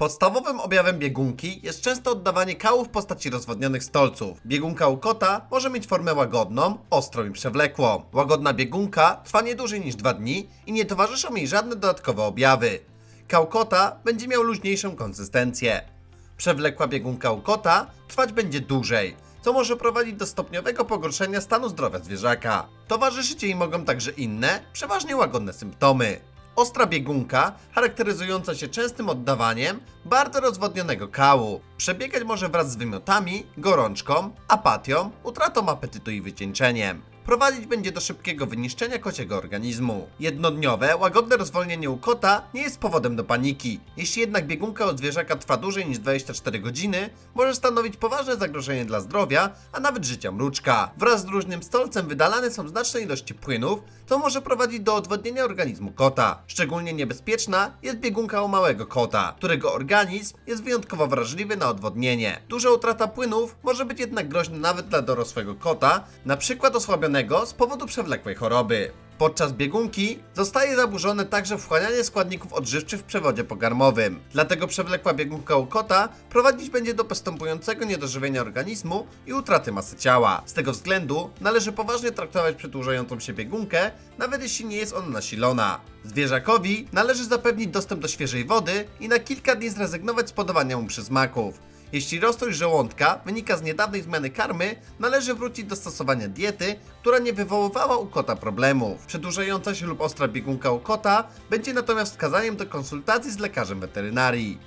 Podstawowym objawem biegunki jest często oddawanie kału w postaci rozwodnionych stolców. Biegunka u kota może mieć formę łagodną, ostrą i przewlekłą. Łagodna biegunka trwa nie dłużej niż 2 dni i nie towarzyszą jej żadne dodatkowe objawy. Kał kota będzie miał luźniejszą konsystencję. Przewlekła biegunka u kota trwać będzie dłużej, co może prowadzić do stopniowego pogorszenia stanu zdrowia zwierzaka. Towarzyszyć jej mogą także inne, przeważnie łagodne symptomy. Ostra biegunka, charakteryzująca się częstym oddawaniem bardzo rozwodnionego kału. Przebiegać może wraz z wymiotami, gorączką, apatią, utratą apetytu i wycieńczeniem. Prowadzić będzie do szybkiego wyniszczenia kociego organizmu. Jednodniowe, łagodne rozwolnienie u kota nie jest powodem do paniki. Jeśli jednak biegunka od zwierzaka trwa dłużej niż 24 godziny, może stanowić poważne zagrożenie dla zdrowia, a nawet życia mruczka. Wraz z różnym stolcem wydalane są znaczne ilości płynów, co może prowadzić do odwodnienia organizmu kota. Szczególnie niebezpieczna jest biegunka u małego kota, którego organizm jest wyjątkowo wrażliwy na odwodnienie. Duża utrata płynów może być jednak groźna nawet dla dorosłego kota, na przykład z powodu przewlekłej choroby. Podczas biegunki zostaje zaburzone także wchłanianie składników odżywczych w przewodzie pokarmowym. Dlatego przewlekła biegunka u kota prowadzić będzie do postępującego niedożywienia organizmu i utraty masy ciała. Z tego względu należy poważnie traktować przedłużającą się biegunkę, nawet jeśli nie jest ona nasilona. Zwierzakowi należy zapewnić dostęp do świeżej wody i na kilka dni zrezygnować z podawania mu przysmaków. Jeśli rozstój żołądka wynika z niedawnej zmiany karmy, należy wrócić do stosowania diety, która nie wywoływała u kota problemów. Przedłużająca się lub ostra biegunka u kota będzie natomiast wskazaniem do konsultacji z lekarzem weterynarii.